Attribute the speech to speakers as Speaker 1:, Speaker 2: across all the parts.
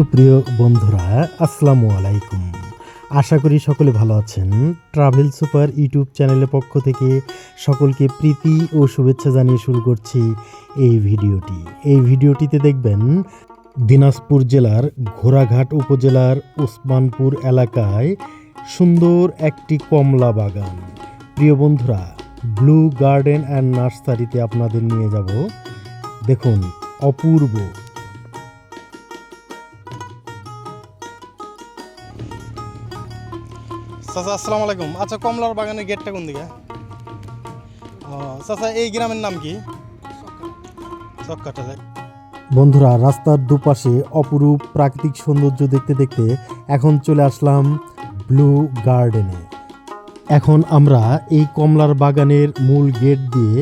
Speaker 1: সুপ্রিয় বন্ধুরা, আসসালামু আলাইকুম। আশা করি সকলে ভালো আছেন। ট্রাভেল সুপার ইউটিউব চ্যানেলের পক্ষ থেকে সকলকে প্রীতি ও শুভেচ্ছা জানিয়ে শুরু করছি এই ভিডিওটি। এই ভিডিওটিতে দেখবেন দিনাজপুর জেলার ঘোড়াঘাট উপজেলার ওসমানপুর এলাকায় সুন্দর একটি কমলা বাগান। প্রিয় বন্ধুরা ব্লু গার্ডেন অ্যান্ড নার্সারিতে আপনাদের নিয়ে যাব। দেখুন, অপূর্ব
Speaker 2: চাচা, আসসালামু আলাইকুম। আচ্ছা কমলার বাগানের গেটটা কোন দিকে? চাচা, এই গ্রামের নাম কি?
Speaker 1: বন্ধুরা, রাস্তার দুপাশে অপরূপ প্রাকৃতিক সৌন্দর্য দেখতে দেখতে এখন চলে আসলাম ব্লু গার্ডেনে এখন আমরা এই কমলার বাগানের মূল গেট দিয়ে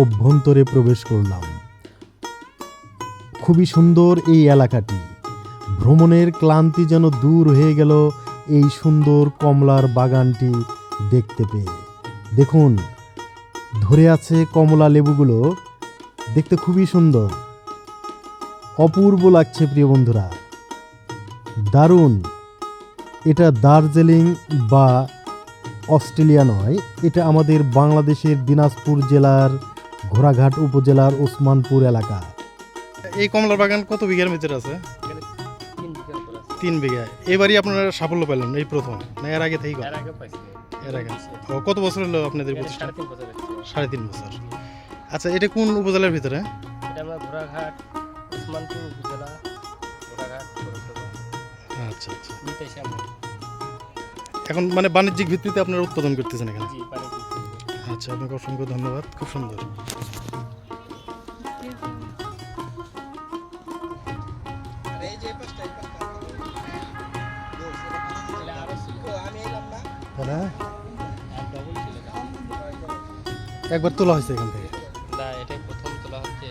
Speaker 1: অভ্যন্তরে প্রবেশ করলাম। খুবই সুন্দর এই এলাকাটি। ভ্রমণের ক্লান্তি যেন দূর হয়ে গেল এই সুন্দর কমলার বাগানটি দেখতে পেয়ে। দেখুন, ধরে আছে কমলা লেবুগুলো। দেখতে খুবই সুন্দর। অপূর্ব লাগছে প্রিয় বন্ধুরা। দারুণ। এটা দার্জিলিং বা অস্ট্রেলিয়া নয়, এটা আমাদের বাংলাদেশের দিনাজপুর জেলার ঘোড়াঘাট উপজেলার ওসমানপুর এলাকা।
Speaker 2: এই কমলার বাগান কত বিঘার ভিতরে আছে? তিন বিঘা। এবারই আপনারা সাফল্য পেলেন এই প্রথম। না এর আগে থেকেই
Speaker 3: এর আগে
Speaker 2: ও কত বছর হলো আপনাদের প্রতিষ্ঠান
Speaker 3: সাড়ে তিন বছর।
Speaker 2: আচ্ছা এটা কোন উপজেলার ভিতরে? আচ্ছা আচ্ছা। এখন মানে বাণিজ্যিক ভিত্তিতে আপনারা উৎপাদন করতেছেন এখানে? আচ্ছা আপনাকে অসংখ্য ধন্যবাদ। খুব সুন্দর।
Speaker 3: ছিল
Speaker 2: একবার তোলা হয়েছে এখান থেকে।
Speaker 3: না এটাই প্রথম তোলা হচ্ছে।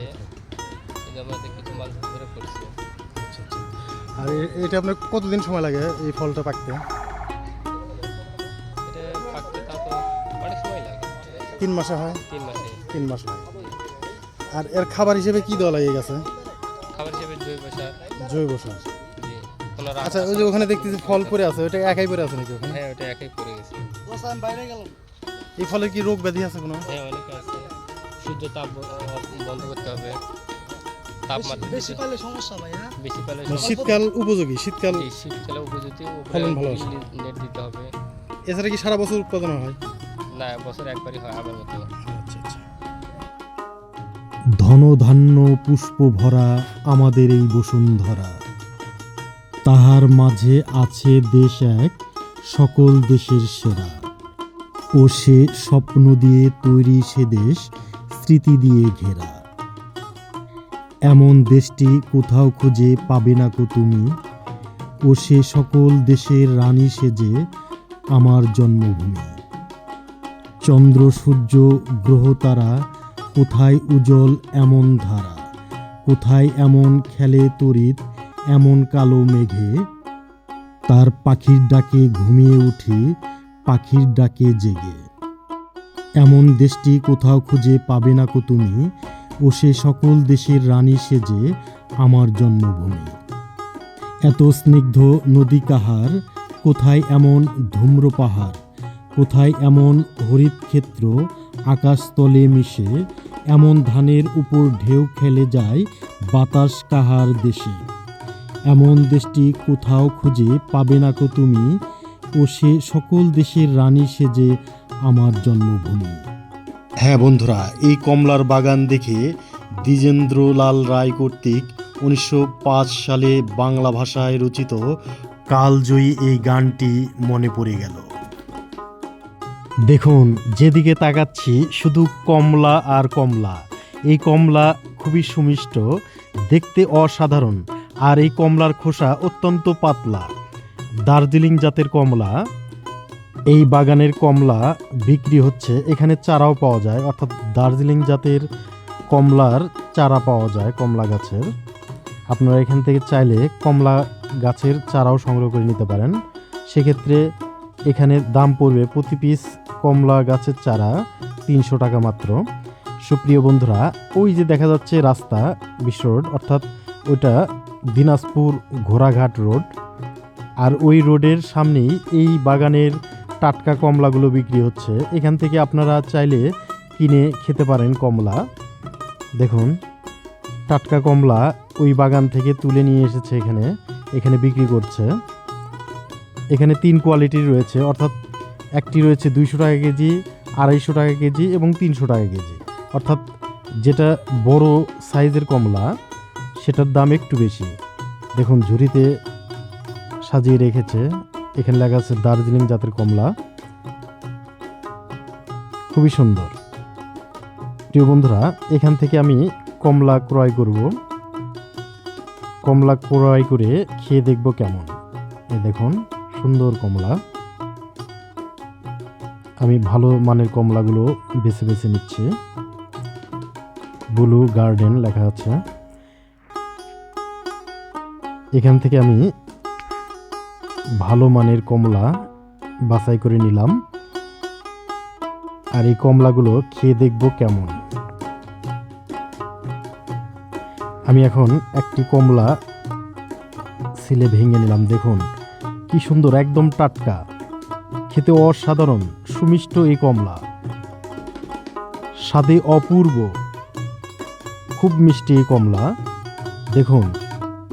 Speaker 3: কিছু ধরে
Speaker 2: আচ্ছা আচ্ছা। আর এটা আপনার কতদিন সময় লাগে এই ফলটা পাকতে? তিন মাসে হয়?
Speaker 3: তিন মাসে।
Speaker 2: তিন মাস হয়। আর এর খাবার হিসেবে কি দেওয়া লাগে গেছে?
Speaker 3: খাবার হিসেবে জৈব সার।
Speaker 2: জৈব সার।
Speaker 3: কোনো
Speaker 2: আচ্ছা ওই যে ওখানে দেখতেছি ফল পরে আছে ওটা একাই পরে আছে নাকি ওখানে?
Speaker 3: হ্যাঁ ওটা একাই পড়ে গেছে।
Speaker 2: এই ফলের কি রোগ ব্যাধি আছে কোনো?
Speaker 3: হ্যাঁ অনেক আছে। সূর্য তাপ বন্ধ করতে হবে। তাপমাত্রা বেশি পালে সমস্যা ভাই বেশি পালে
Speaker 2: মানে
Speaker 3: সমস্যা।
Speaker 2: শীতকাল উপযোগী শীতকাল
Speaker 3: শীতকালে উপরে
Speaker 2: ফলন ভালো আছে।
Speaker 3: নেট দিতে হবে।
Speaker 2: এছাড়া কি সারা বছর উৎপাদন হয়?
Speaker 3: না বছর একবারই হয় আমার মতো
Speaker 2: আচ্ছা আচ্ছা।
Speaker 1: ধনধান্য পুষ্প ভরা আমাদের এই বসুন্ধরা। তাহার মাঝে আছে দেশ এক, সকল দেশের সেরা। ও সে স্বপ্ন দিয়ে তৈরি সে দেশ, স্মৃতি দিয়ে ঘেরা। এমন দেশটি কোথাও খুঁজে পাবে না কো তুমি। ও সে সকল দেশের রানী সেজে আমার জন্মভূমি। চন্দ্র, সূর্য, গ্রহ তারা, কোথায় উজ্জ্বল এমন ধারা, কোথায় এমন খেলে তরিত এমন কালো মেঘে তার পাখির ডাকে ঘুমিয়ে উঠি, পাখির ডাকে জেগে। এমন দেশটি কোথাও খুঁজে পাবে না কো তুমি, ও সে সকল দেশের রানী সেজে আমার জন্মভূমি। এত স্নিগ্ধ নদী কাহার, কোথায় এমন ধূম্র পাহাড়, কোথায় এমন হরিত ক্ষেত্র আকাশতলে মিশে, এমন ধানের উপর ঢেউ খেলে যায় বাতাস কাহার দেশে। এমন দেশটি কোথাও খুঁজে পাবে না কো তুমি ও সে সকল দেশের রানী সেজে আমার জন্মভূমি। হ্যাঁ বন্ধুরা এই কমলার বাগান দেখে দ্বিজেন্দ্রলাল রায় কর্তৃক উনিশশো পাঁচ সালে বাংলা ভাষায় রচিত কালজয়ী এই গানটি মনে পড়ে গেল। দেখুন যেদিকে তাকাচ্ছি শুধু কমলা আর কমলা। এই কমলা খুবই সুমিষ্ট দেখতে অসাধারণ। আর এই কমলার খোসা অত্যন্ত পাতলা। দার্জিলিং জাতের কমলা, এই বাগানের কমলা বিক্রি হচ্ছে। এখানে চারাও পাওয়া যায়, অর্থাৎ দার্জিলিং জাতের কমলার চারা পাওয়া যায় কমলা গাছের। আপনারা এখান থেকে চাইলে কমলা গাছের চারাও সংগ্রহ করে নিতে পারেন। সেক্ষেত্রে এখানে দাম পড়বে প্রতি পিস কমলা গাছের চারা তিনশো টাকা মাত্র। সুপ্রিয় বন্ধুরা, ওই যে দেখা যাচ্ছে রাস্তা বিশ্ব রোড, অর্থাৎ ওইটা দিনাজপুর ঘোড়াঘাট রোড। আর ওই রোডের সামনেই এই বাগানের টাটকা কমলাগুলো বিক্রি হচ্ছে। এখান থেকে আপনারা চাইলে কিনে খেতে পারেন কমলা। দেখুন, টাটকা কমলা ওই বাগান থেকে তুলে নিয়ে এসেছে এখানে এখানে বিক্রি করছে। এখানে তিন কোয়ালিটির রয়েছে, অর্থাৎ একটি রয়েছে দুইশো টাকা কেজি, আড়াইশো টাকা কেজি এবং তিনশো টাকা কেজি। অর্থাৎ যেটা বড় সাইজের কমলা সেটার দাম একটু বেশি। দেখুন, ঝুড়িতে সাজিয়ে রেখেছে। এখানে লেখা আছে দার্জিলিং জাতের কমলা। খুবই সুন্দর। প্রিয় বন্ধুরা, এখান থেকে আমি কমলা ক্রয় করব। কমলা ক্রয় করে খেয়ে দেখব কেমন। এ দেখুন, সুন্দর কমলা। আমি ভালো মানের কমলাগুলো বেছে বেছে নিচ্ছি। ব্লু গার্ডেন লেখা আছে। এখান থেকে আমি ভালো মানের কমলা বাছাই করে নিলাম। আর এই কমলাগুলো খেয়ে দেখব কেমন। আমি এখন একটি কমলা সিলে ভেঙে নিলাম, দেখুন। কি সুন্দর, একদম টাটকা। খেতে অসাধারণ, সুমিষ্ট এই কমলা। স্বাদে অপূর্ব। খুব মিষ্টি এই কমলা। দেখুন।